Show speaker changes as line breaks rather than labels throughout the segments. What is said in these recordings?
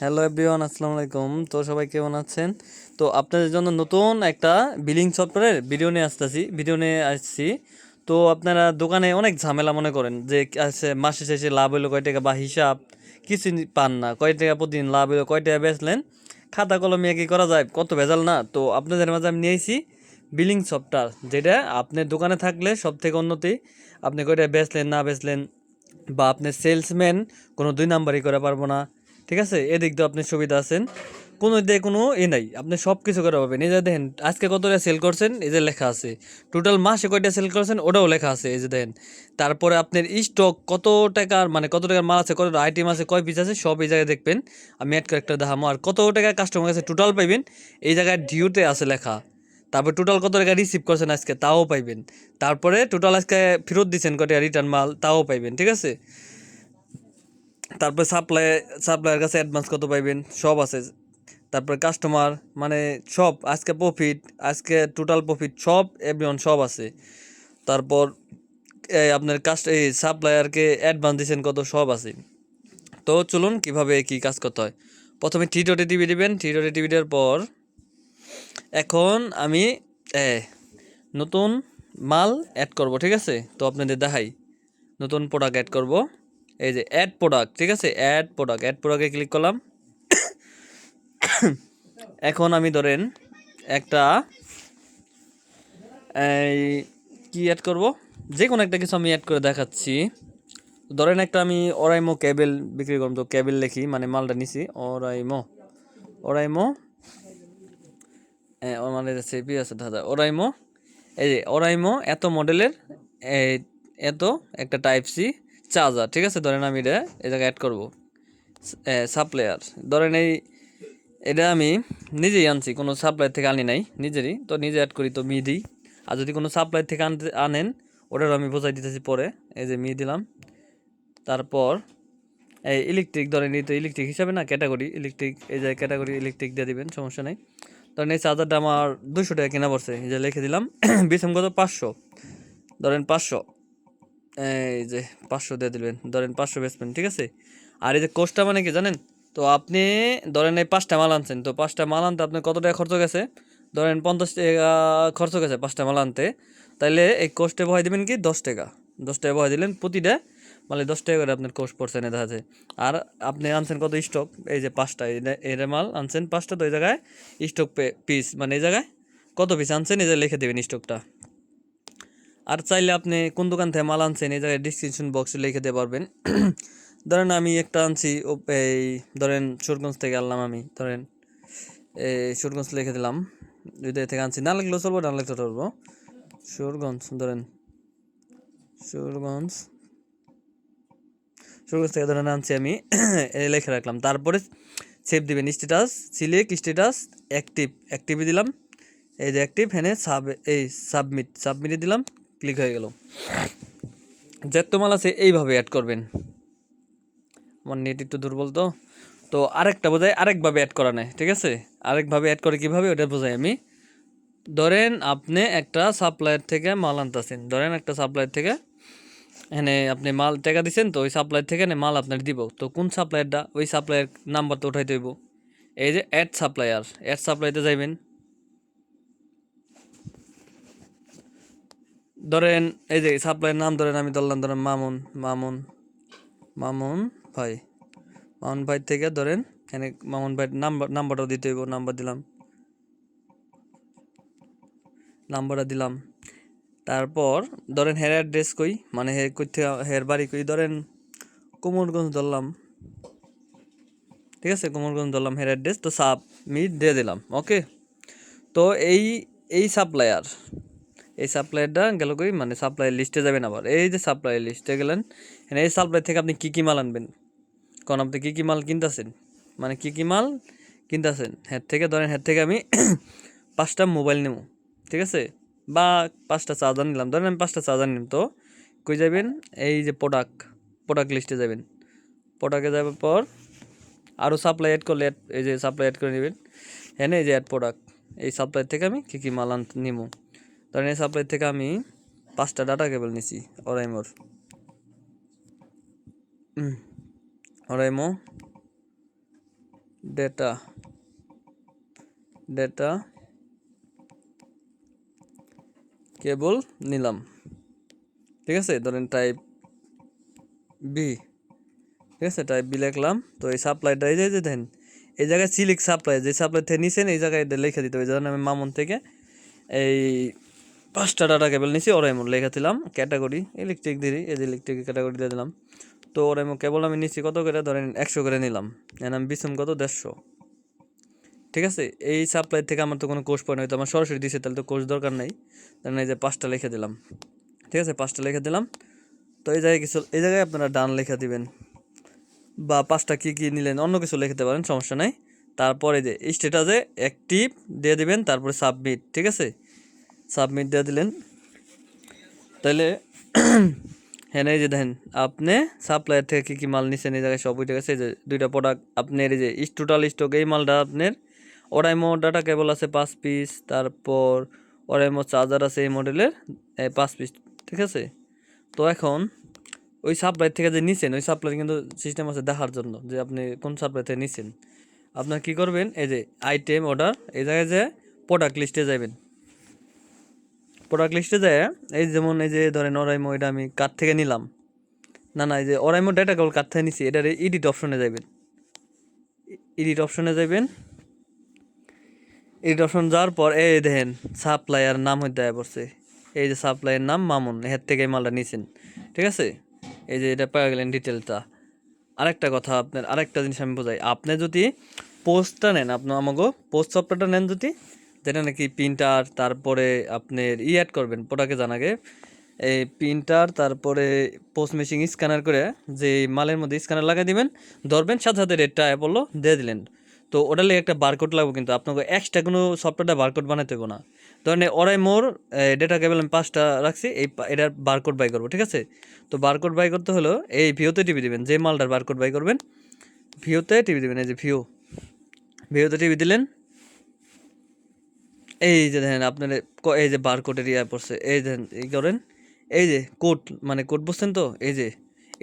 Hello everyone আসসালামু আলাইকুম। তো সবাই কেমন আছেন? তো আপনাদের জন্য নতুন একটা বিলিং সফটওয়্যারের ভিডিও নিয়ে আসতেছি ভিডিও নিয়ে আসছি। তো আপনারা দোকানে অনেক ঝামেলা মনে করেন যে মাসে শেষে লাভ হলো কয় টাকা বা হিসাব কিছু পান না। কয় টাকা প্রতিদিন লাভ হলো কয় টাকা বেচলেন, খাতা কলমে কি করা যায়, কত ভেজাল না। তো আপনাদের মাঝে আমি নিয়েছি বিলিং সফটওয়্যার যেটা আপনার দোকানে থাকলে সব থেকে উন্নতি, আপনি কয়টা বেচলেন, না বেচলেন, বা আপনি সেলসম্যান কোনো দুই নাম্বারই করে পারব না। ঠিক আছে? এদিক দিয়ে আপনি সুবিধা আছেন। কোনো দিয়ে কোনো এ নাই। আপনি সব কিছু করে পাবেন। এই যে দেখেন, আজকে কতটা সেল করছেন? এই যে লেখা আছে। টোটাল মাসে কয়টা সেল করছেন? ওটাও লেখা আছে। এই যে দেখেন, তারপরে আপনার স্টক কত টাকার মানে কত টাকার মাল আছে, কত আইটেম আছে, কয় পিস আছে, সব এই জায়গায় দেখবেন। আমি অ্যাড একটা দেখামো। আর কত টাকা কাস্টমার কাছে টোটাল পাইবেন? এই জায়গায় ডিউতে আছে লেখা। তারপর টোটাল কত টাকা রিসিভ করছেন আজকে? তাও পাইবেন। তারপরে টোটাল আজকে ফেরত দিচ্ছেন কত রিটার্ন মাল? তাও পাইবেন। ঠিক আছে? তারপরে সাপ্লাই সাপ্লাইয়ের কাছে অ্যাডভান্স কত পাইবেন? সব আছে। তারপরে কাস্টমার মানে সব, আজকে প্রফিট আজকে টোটাল প্রফিট সব এভরিওয়ান সব আছে। তারপর আপনার কাস্ট এই সাপ্লায়ারকে অ্যাডভান্স দিয়েছেন কত, সব আছে। তো চলুন কীভাবে কি কাজ করতে হয়। প্রথমে টি টোটে টিভি দিবেন। টি টোটে টিভি দেওয়ার পর, এখন আমি নতুন মাল অ্যাড করব, ঠিক আছে? তো আপনাদের দেখাই। নতুন প্রোডাক্ট অ্যাড করব। এই যে অ্যাড প্রোডাক্ট ঠিক আছে? অ্যাড প্রোডাক্ট অ্যাড প্রোডাক্টে ক্লিক করলাম। এখন আমি ধরেন একটা এই কি অ্যাড করব? যে কোনো একটা কিছু আমি অ্যাড করে দেখাচ্ছি। ধরেন একটা আমি ওরাইমো কেবেল বিক্রি করব তো কেবেল লিখি মানে মালটা নিছি এ, ও মানে সেপি আছে দাদা? ওরাইমো এই যে ওরাইমো এত মডেলের এত একটা টাইপ সি চার্জার, ঠিক আছে? ধরেন আমি এটা, এই জায়গায় অ্যাড করব। সাপ্লায়ার ধরেন এই, এটা আমি নিজেই আনছি, কোনো সাপ্লাই থেকে আনি নাই, নিজেরই। তো নিজে অ্যাড করি তো মি দিই আর যদি কোনো সাপ্লাই থেকে আনতে আনেন, ওটারও আমি বোঝাই দিতেছি পরে। এই যে মি দিলাম। তারপর, এই ইলেকট্রিক ধরেন এই তো ইলেকট্রিক হিসাবে না ক্যাটাগরি ইলেকট্রিক এই যে ক্যাটাগরি ইলেকট্রিক দিয়ে দিবেন, সমস্যা নেই। ধরেন এই চার্জারটা আমার দুশো টাকা কেনা পড়ছে, এই যে লিখে দিলাম। বিশম কত? পাঁচশো। ধরেন পাঁচশো। এই যে পাঁচশো দিয়ে দিবেন, ধরেন পাঁচশো বেচবেন, ঠিক আছে? আর এই যে কোর্সটা মানে কি জানেন? তো আপনি ধরেন এই পাঁচটা মাল আনছেন, তো পাঁচটা মাল আনতে আপনার কত টাকা খরচ গেছে? ধরেন পঞ্চাশ টাকা খরচ গেছে পাঁচটা মাল আনতে, তাইলে এই কোর্সটা বহাই দেবেন কি? দশ টাকা। দশ টাকা বহাই দিলেন প্রতিটা মানে দশ টাকা করে আপনার কোর্স পড়ছে না দেখা আর আপনি আনছেন কত স্টক এই যে পাঁচটা, এই মাল আনছেন পাঁচটা, তো এই জায়গায় স্টক পিস মানে এই জায়গায় কত পিস আনছেন? এই যে লিখে দেবেন স্টকটা আর চাইলে আপনি কোন দোকান থেকে মাল আনছেন, এই জায়গায় ডিসক্রিপশন বক্সে লিখে দিতে পারবেন। ধরেন আমি একটা আনছি এই ধরেন সুরগঞ্জ থেকে আনলাম আমি, ধরেন। এই সুরগঞ্জ লিখে দিলাম জায়গা থেকে আনছি। না লাগলেও চলবো, না লাগলেও চলবো। সুরগঞ্জ, ধরেন। সুরগঞ্জ। সুরগঞ্জ থেকে ধরেন আনছি আমি লিখে রাখলাম। তারপরে সেভ দিবেন স্ট্যাটাস সিলেক্ট স্ট্যাটাস অ্যাক্টিভ অ্যাক্টিভে দিলাম। এই যে অ্যাক্টিভ হ্যাঁ সাব এই সাবমিট সাবমিটে দিলাম। ক্লিক হয়ে গেল। যত মাল আছে, এইভাবে অ্যাড করবেন। আমার নেট একটু দুর্বল তো। তো আরেকটা বোঝায় আরেকভাবে অ্যাড করা নেয় ঠিক আছে? আরেকভাবে অ্যাড করে কীভাবে, ওটা বোঝাই আমি। ধরেন আপনি একটা সাপ্লায়ার থেকে মাল আনতেছেন। ধরেন একটা সাপ্লায়ার থেকে এখানে আপনি মাল টাকা দিচ্ছেন তো ওই সাপ্লায়ার থেকে মাল আপনার দিব। তো কোন সাপ্লায়ারটা ওই সাপ্লায়ার নাম্বার তো উঠাইতে হইব। এই যে অ্যাড সাপ্লায়ার অ্যাড সাপ্লাইতে যাইবেন। ধরেন, এই যে সাপ্লাইয়ের নাম ধরেন আমি ধরলাম, ধরেন মামুন মামুন মামুন ভাই। মামুন ভাই থেকে ধরেন এখানে মামুন ভাই নাম্বার নাম্বারটাও দিতে হইব নাম্বার দিলাম। নাম্বারটা দিলাম। তারপর ধরেন হেয়ার অ্যাড্রেস কই মানে হে কই থেকে হেয়ার বাড়ি কই, ধরেন কোমরগঞ্জ ধরলাম। ঠিক আছে, কোমরগঞ্জ ধরলাম হেয়ার অ্যাড্রেস তো সাব মিট দিয়ে দিলাম ওকে তো এই এই সাপ্লায়ার এই সাপ্লাইটা গেল কই? মানে সাপ্লাই লিস্টে যাবেন আবার। এই যে সাপ্লাই লিস্টে গেলেন এখানে এই সাপ্লাই থেকে আপনি কী কী মাল আনবেন? কারণ আপনি কী কী মাল কিনতেছেন? মানে কী কী মাল কিনতেছেন? হ্যাঁ থেকে ধরেন হ্যাঁ থেকে আমি পাঁচটা মোবাইল নেব ঠিক আছে? বা পাঁচটা চার্জার নিলাম। ধরেন আমি পাঁচটা চার্জার নিলাম, তো কই যাবেন এই যে প্রোডাক্ট প্রোডাক্ট লিস্টে যাবেন প্রোডাক্টে যাওয়ার পর আরও সাপ্লাই অ্যাড করলে এই যে সাপ্লাই অ্যাড করে নেবেন। হ্যাঁ এই যে অ্যাড প্রোডাক্ট এই সাপ্লাই থেকে আমি কী কী মাল নিব ধরেন এই সাপ্লাই থেকে আমি পাঁচটা ডাটা কেবল নিছি ওরাইমোর ওরাইমো ডেটা ডেটা কেবল নিলাম। ঠিক আছে? ধরেন টাইপ বি ঠিক আছে? টাইপ বি লিখলাম, তো এই সাপ্লাইটা এই যে দেন এই জায়গায় সিলিক সাপ্লাই যে সাপ্লাই থেকে নিছেন, এই জায়গায় লিখে দিতে হবে। যেমন আমি মামুন থেকে এই পাঁচটা ডাটা কেবল নিছি ওরা এমন লেখা দিলাম ক্যাটাগরি ইলেকট্রিক দিই এই যে ইলেকট্রিক ক্যাটাগরি দিয়ে দিলাম। তো ওরা এমন কেবল আমি নিচ্ছি কত করে? ধরেন একশো করে নিলাম। এর আমি বিসম কত? দেড়শো। ঠিক আছে? এই সাপ্লাই থেকে আমার তো কোনো কোর্স পয়েন্ট হয়তো আমার সরাসরি দিছে, তাহলে তো কোর্স দরকার নেই। তাহলে এই যে পাঁচটা লিখে দিলাম। ঠিক আছে? পাঁচটা লিখে দিলাম। তো এই জায়গায় কিছু এই জায়গায় আপনারা ডান লেখা দিবেন। বা পাঁচটা কী কী নিলেন, অন্য কিছু লিখতে পারেন, সমস্যা নাই। তারপরে যে স্টেটাসে অ্যাক্টিভ দিয়ে দিবেন, তারপরে সাবমিট ঠিক আছে? সাবমিট দিয়ে দিলেন। তাহলে হ্যাঁ এই যে দেখেন, আপনি সাপ্লায়ার থেকে কী কী মাল নিচ্ছেন এই জায়গায় সব উঠে গেছে যে দুইটা প্রোডাক্ট আপনার এই যে টোটাল স্টক এই মালটা আপনার ওরাইমো ডাটা কেবল আছে পাঁচ পিস তারপর ওরাইমো চার্জার আছে এই মডেলের পাঁচ পিস ঠিক আছে? তো এখন, ওই সাপ্লাই থেকে যে নিছেন, ওই সাপ্লাই কিন্তু সিস্টেম আছে দেখার জন্য, যে আপনি কোন সাপ্লাই থেকে নিছেন। আপনার কি করবেন, এই যে আইটেম অর্ডার এই জায়গায় যে প্রোডাক্ট লিস্টে যাবেন প্রোডাক্ট লিস্টে যায়, এই যেমন এই যে ধরেন অরাইমো এটা আমি কার থেকে নিলাম। না না, এই যে অরাইমো ডেটা কেবল কার থেকে নিছি, এটার এডিট অপশনে যাবেন এডিট অপশনে যাবেন এডিট অপশন যাওয়ার পর, এই দেখেন সাপ্লাইয়ার নাম হইতে দেয়া পড়ছে। এই যে সাপ্লাইয়ের নাম মামুন এর থেকে মালটা নিছেন। ঠিক আছে? এই যে এটা পেয়ে গেলেন ডিটেলটা আরেকটা কথা আপনার, আরেকটা জিনিস আমি বোঝাই। আপনি যদি পোস্টটা নেন, আপনি আমাকে পোস্ট সফটওয়্যারটা নেন যদি যেটা নাকি প্রিন্টার, তারপরে আপনার ই অ্যাড করবেন প্রোডাক্টে জানাগে। এই প্রিন্টার, তারপরে পোস্ট মেশিন স্ক্যানার করে যে মালের মধ্যে স্ক্যানার লাগাই দিবেন, ধরবেন, সাথে সাথে রেটটা বলল দিয়ে দিলেন। তো ওটা লেগে একটা বারকোড লাগবে কিন্তু, আপনাকে এক্সট্রা কোনো সফটওয়্যারটা বারকোড বানাতে হবে না। ধরেন ওরাই মোর ডেটা কেবল আমি পাঁচটা রাখছি, এই এটার বারকোড বাই করব, ঠিক আছে? তো বারকোড বাই করতে হলো, এই ভিওতে টিভি দিবেন যে মালটার বারকোড বাই করবেন, ভিওতে টিভি দিবেন, এই যে ভিও। ভিওতে টিভি দিলেন এই যে দেখেন, আপনার এই যে বারকোডের ইয়ে পড়ছে, এই দেখেন, এই করেন, এই যে কোড মানে কোড বুঝছেন তো, এই যে,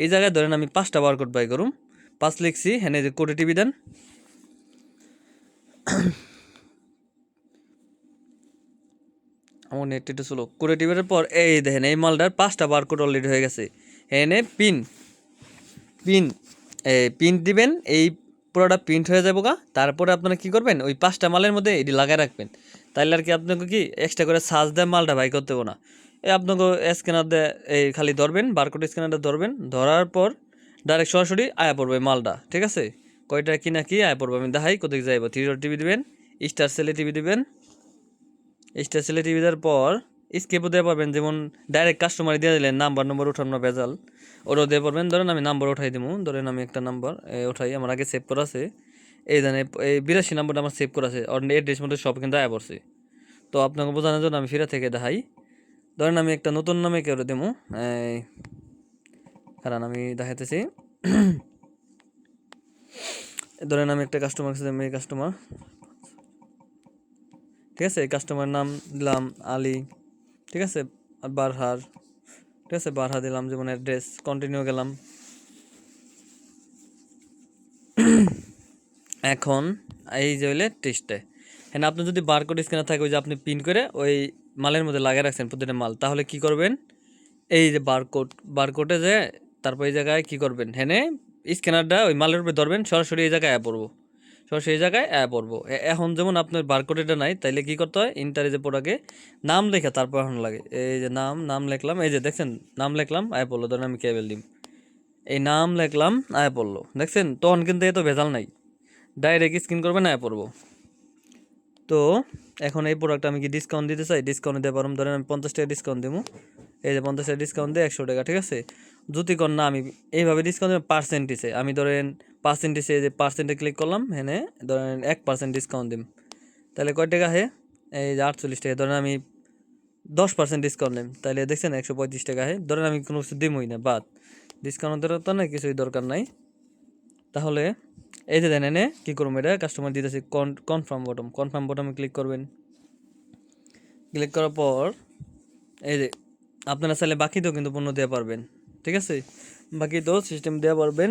এই জায়গায় ধরেন আমি পাঁচটা বারকোড বাই করুম, পাঁচ লিখছি হ্যাঁ এই যে কোডে টিভি দেন। আমার নেট একটু স্লো করে টিভির পর, এই দেখেন, এই মালটার পাঁচটা বারকোড অলরেডি হয়ে গেছে। এনে পিন পিন এই পিন দিবেন, এই পুরোটা প্রিন্ট হয়ে যাব গা। তারপরে আপনারা কি করবেন? ওই পাঁচটা মালের মধ্যে এটি লাগাই রাখবেন। তাইলে আর কি আপনাকে কি এক্সট্রা করে সার্চ দেয় মালটা বাই করতে না। এই আপনাকে স্ক্যানার দিয়ে এই খালি ধরবেন বারকোড স্ক্যানারটা ধরবেন। ধরার পর ডাইরেক্ট সরাসরি আয়া পড়বে মালটা, ঠিক আছে? কয়টা কি না কি আয়া পড়বে আমি দেখাই কোথায় যাইব? থ্রি টিভি দিবেন স্টার সেলে টিভি দিবেন। স্টার সেলে টিভি দেওয়ার পর স্কেপও দিয়ে পারবেন, যেমন ডাইরেক্ট কাস্টমার দিয়ে দিলেন নাম্বার নম্বর উঠানো ভেজাল। ওটাও দিয়ে পারবেন, ধরেন আমি নাম্বার উঠাই দিব ধরেন আমি একটা নাম্বার উঠাই, আমার আগে সেভ করা আছে। এই জানে এই বিরাশি নাম্বারটা আমার সেভ করা আছে আর এড্রেস মধ্যে সব কিন্তু আয়া পড়ছে। তো আপনাকে বোঝানোর জন্য আমি ফিরে থেকে দেখাই। ধরেন আমি একটা নতুন নামে কেউ দেবো কারণ আমি দেখাইতেছি। ধরেন আমি একটা কাস্টমার কাছে আমি কাস্টমার ঠিক আছে কাস্টমার নাম দিলাম আলী। ঠিক আছে? আর বারহার ঠিক আছে বারহা দিলাম যেমন অ্যাড্রেস কন্টিনিউ গেলাম। এখন এই যে হইলে টেস্টে হ্যাঁ আপনি যদি বারকোড স্ক্যানার থাকে ওই যে আপনি পিন করে ওই মালের মধ্যে লাগিয়ে রাখছেন প্রতিটা মাল, তাহলে কি করবেন? এই যে বারকোড বারকোডে যে তারপর এই জায়গায় কি করবেন? হ্যাঁ স্ক্যানারটা ওই মালের উপরে ধরবেন, সরাসরি এই জায়গায় পড়ব। সরাসরি সেই জায়গায় অ্যাপ পড়ব। এখন যেমন আপনার বারকোডেটা নাই, তাইলে কি করতে হয়? ইন্টারে যে প্রোডাক্টে নাম লেখা তারপর এখন লাগে। এই যে নাম নাম লিখলাম, এই যে দেখছেন, নাম লিখলাম অ্যাপ পড়ল, ধরেন আমি কেবল দিম। এই নাম লিখলাম, আয় পড়ল। দেখছেন? তখন কিন্তু এত ভেজাল নাই। ডাইরেক্ট স্ক্রিন করবেন, আয় পড়ব। তো এখন এই প্রোডাক্ট আমি কি ডিসকাউন্ট দিতে চাই? ডিসকাউন্ট দিতে পারব ধরেন আমি পঞ্চাশ টাকা ডিসকাউন্ট দেবো এই যে পঞ্চাশ টাকা ডিসকাউন্ট দিয়ে একশো টাকা, ঠিক আছে? যদি না, আমি এইভাবে ডিসকাউন্ট পার্সেন্টেজে আমি ধরেন পার্সেন্টেজে যে পার্সেন্টে ক্লিক করলাম হ্যাঁ ধরেন এক পার্সেন্ট ডিসকাউন্ট দিম। তাহলে কয় টাকা হে? এই যে আটচল্লিশ টাকা, ধরেন আমি দশ পার্সেন্ট ডিসকাউন্ট নেম। তাহলে দেখছেন একশো পঁয়ত্রিশ টাকা হে। ধরেন আমি কোনো কিছু দিমই না, বাদ। ডিসকাউন্টের তো না কিছুই দরকার নাই। তাহলে এই যে দেন এনে কী করব এটা? কাস্টমার দিতেছি কনফার্ম বটম কনফার্ম বটমে ক্লিক করবেন। ক্লিক করার পর এই যে আপনারা চাইলে বাকিতেও কিন্তু পণ্য দেওয়া পারবেন, ঠিক আছে? বাকি তো সিস্টেম দেওয়া পারবেন।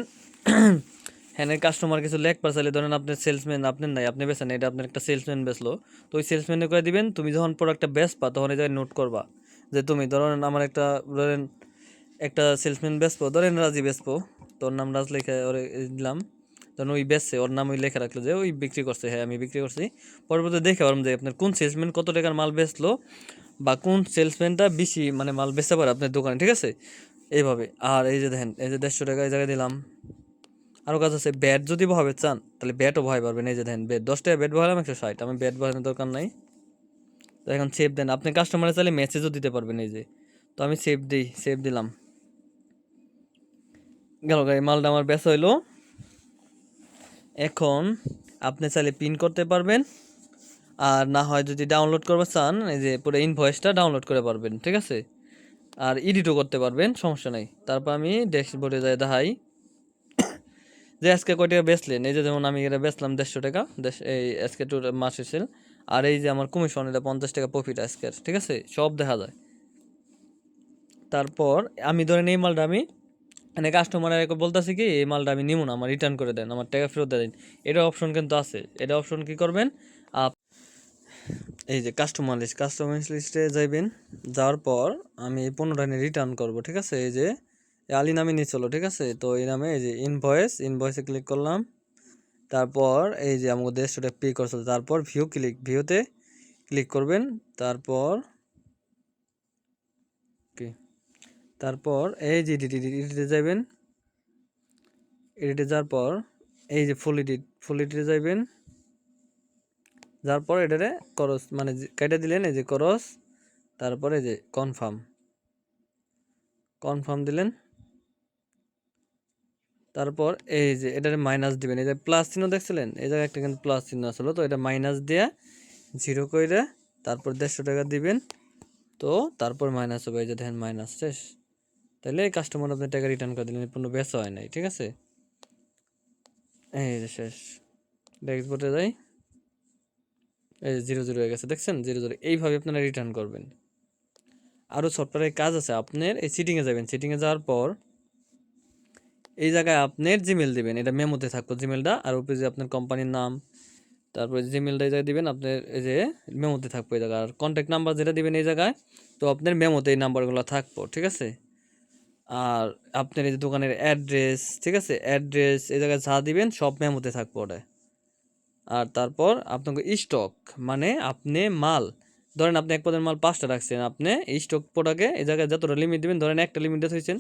হ্যাঁ কাস্টমার কিছু লেখ পারচাইলে ধরেন আপনার সেলসম্যান আপনার নাই, আপনি বেছেন এটা আপনার একটা সেলসম্যান বেচলো। তো ওই সেলসম্যানে করে দিবেন, তুমি যখন প্রোডাক্টটা বেচবা, তখন এই জায়গায় নোট করবা যে তুমি, ধরেন আমার একটা, ধরেন একটা সেলসম্যান বেচবো, ধরেন রাজি বেচবো, তোর নাম রাজ লেখা ওরে দিলাম তখন ওই বেচছে, ওর নাম ওই লেখা রাখল যে ওই বিক্রি করছে হ্যাঁ আমি বিক্রি করছি। পরবর্তী দেখে পারলাম যে আপনার কোন সেলসম্যান কত টাকার মাল বেচলো বা কোন সেলসম্যানটা বেশি মানে মাল বেচতে পারে আপনার দোকানে, ঠিক আছে? এইভাবে। আর এই যে দেখেন, এই যে দেড়শো টাকা এই জায়গায় দিলাম। আরও কাজ আছে ব্যাট যদি বহাবে, চান, তাহলে ব্যাটও বহাই পারবেন। এই যে দেখেন ব্যাট দশ টাকা ব্যাট বহালাম, একশো ষাট। আমি ব্যাট বহানোর দরকার নাই। তো এখন সেভ দেন। আপনি কাস্টমারে চাইলে মেসেজও দিতে পারবেন এই যে। তো আমি সেভ দিই সেভ দিলাম। গেল গাড়ি মালটা আমার বেচা হইল। এখন আপনি চাইলে পিন করতে পারবেন। আর না হয় যদি ডাউনলোড করতে চান, এই যে পুরো ইনভয়েসটা ডাউনলোড করে পারবেন, ঠিক আছে? আর এডিটও করতে পারবেন, সমস্যা নেই। তারপর আমি ড্যাশবোর্ডে যাই, দেখাই। যে আজকে কয় টাকা বেচলেন এই যে যেমন আমি এটা বেচলাম দেড়শো টাকা এই আজকে টু মাসের সেল আর এই যে আমার কমিশন এটা পঞ্চাশ টাকা প্রফিট আজকের, ঠিক আছে? সব দেখা যায়। তারপর আমি ধরেন এই মালটা আমি মানে কাস্টমার বলতেছি কি, এই মালটা আমি নিবো না, আমার রিটার্ন করে দেন, আমার টাকা ফেরত দিন। এটা অপশন কিন্তু আছে। এটা অপশন কি করবেন? আপ এই যে কাস্টমার লিস্ট কাস্টমার লিস্টে যাইবেন, যাওয়ার পর আমি এই পনেরোটা নিয়ে রিটার্ন করব, ঠিক আছে? এই যে আলী নামে নিয়ে চলো ঠিক আছে? তো এই নামে এই যে ইনভয়েস ইনভয়েসে ক্লিক করলাম। তারপর এই যে আমাকে দেড়শো টাকা পে করছিল তারপর ভিউ ক্লিক ভিউতে ক্লিক করবেন। তারপর কি? তারপর এই যে এডিট এডিটে যাবেন এডিটে যাওয়ার পর এই যে ফুল এডিট ফুল এডিটে যাইবেন। যার পর এটারে করস মানে কেটে দিলেন, এই যে করস তারপরে যে কনফার্ম কনফার্ম দিলেন। তারপর এই যে এটারে মাইনাস দিবেন। এই যে প্লাস চিহ্ন দেখছিলেন? এই জায়গায় একটা কিন্তু প্লাস চিহ্ন আসলো তো এটা মাইনাস দিয়া জিরো করে তারপর দেড়শো টাকা দিবেন। তো তারপর মাইনাস হবে। এই যে দেখেন মাইনাস শেষ। তাহলে কাস্টমার আপনি টাকা রিটার্ন করে দিলেন। পণ্য বেচা হয় নাই, ঠিক আছে? এই যে শেষ। ডেক্সবোর্ডে যাই। এই জিরো জিরো হয়ে গেছে। দেখছেন? জিরো জিরো এইভাবে আপনারা রিটার্ন করবেন। আরও সফটওয়্যারের কাজ আছে। আপনার এই সিটিংয়ে যাবেন। সিটিংয়ে যাওয়ার পর এই জায়গায় আপনার জিমেল দিবেন, এটা মেমোতে থাকব জিমেলটা আর উপরে যে আপনার কোম্পানির নাম, তারপরে জিমেলটা এই জায়গায় দিবেন আপনার এই যে মেমোতে থাকব এই জায়গায়, আর কন্ট্যাক্ট নাম্বার যেটা দিবেন এই জায়গায়, তো আপনার মেমোতে এই নাম্বারগুলো থাকব, ঠিক আছে? আর আপনার এই যে দোকানের অ্যাড্রেস ঠিক আছে? অ্যাড্রেস এই জায়গায় যা দিবেন, সব মেমোতে থাকব ওটায় আর তারপর আপনাকে স্টক মানে আপনি মাল, ধরেন আপনি এক পদের মাল পাঁচটা রাখছেন, আপনি স্টক প্রোডাক্টে এই জায়গায় যতটা লিমিট দিবেন, ধরেন একটা লিমিটে হয়েছেন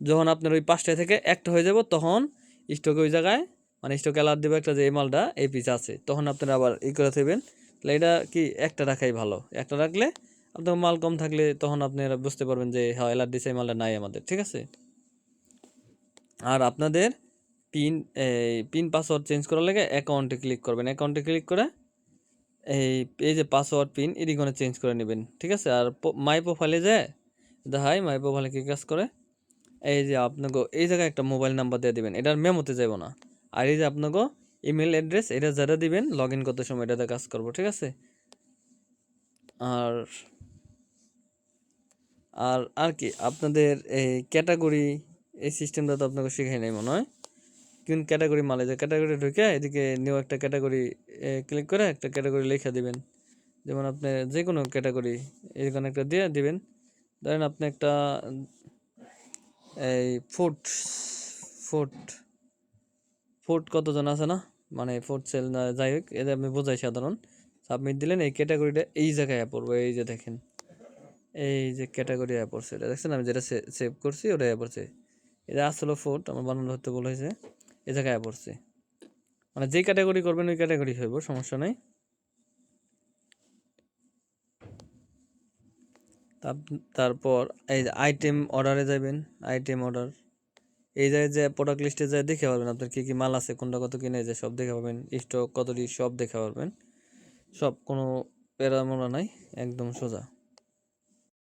যখন আপনার ওই পাঁচটা থেকে একটা হয়ে যাব, তখন স্টকে ওই জায়গায় মানে স্টকে অ্যালার্ট দেবে একটা যে এই মালটা এই পিস আছে। তখন আপনারা আবার ই করে থাকবেন তাহলে এটা কি একটা রাখাই ভালো? একটা রাখলে আপনার মাল কম থাকলে তখন আপনারা বুঝতে পারবেন যে হ্যাঁ অ্যালার্ট দিছে, এই মালটা নাই আমাদের, ঠিক আছে? আর আপনাদের পিন, এই পিন পাসওয়ার্ড চেঞ্জ করার লাগে অ্যাকাউন্টে ক্লিক করবেন। অ্যাকাউন্টে ক্লিক করে এই এই যে পাসওয়ার্ড পিন এদিকে চেঞ্জ করে নেবেন, ঠিক আছে? আর মাই প্রোফাইলে যায় দেখাই মাই প্রোফাইলে কী কাজ করে? এই যে আপনাকে এই জায়গায় একটা মোবাইল নাম্বার দিয়ে দিবেন, এটার মেমোতে যাব না। আর এই যে আপনাকে ইমেল অ্যাড্রেস এটা যারা দিবেন লগ ইন করতে সময় এটাতে কাজ করব, ঠিক আছে? আর আর আর কি, আপনাদের এই ক্যাটাগরি এই সিস্টেমটা তো আপনাকে শেখাই নাই মনে হয়। কোন ক্যাটাগরি মালে যে ক্যাটাগরি ঢুকে এদিকে নিউ একটা ক্যাটাগরি ক্লিক করে একটা ক্যাটাগরি লেখা দিবেন। যেমন আপনি যে কোনো ক্যাটাগরি এখানে একটা দিয়ে দিবেন। ধরেন আপনি একটা এই ফুড ফুড ফুড কতজন আছে না? মানে ফুড সেল যাই হোক এদের আমি বোঝাই সাধারণ। সাবমিট দিলেন, এই ক্যাটাগরিটা এই জায়গায় পড়ব এই যে দেখেন। এই যে ক্যাটাগরি অ্যাপ পড়ছে এটা দেখছেন আমি যেটা সেভ করছি ওটা অ্যাপ পড়ছে এটা আসলে ফুড আমার বানানো হতে বলা হয়েছে। এ জায়গায় পড়ছে মানে যে ক্যাটাগরি করবেন, ওই ক্যাটাগরি হইব, সমস্যা নাই। তারপর এই আইটেম অর্ডারে যাবেন আইটেম অর্ডার এই জায়গায় যে প্রোডাক্ট লিস্টে যায় দেখে পারবেন আপনার কী কী মাল আছে, কোনটা কত কিনে যায় সব দেখে পাবেন স্টক কতটি, সব দেখে পারবেন। সব কোনো প্যারামোনা নাই, একদম সোজা।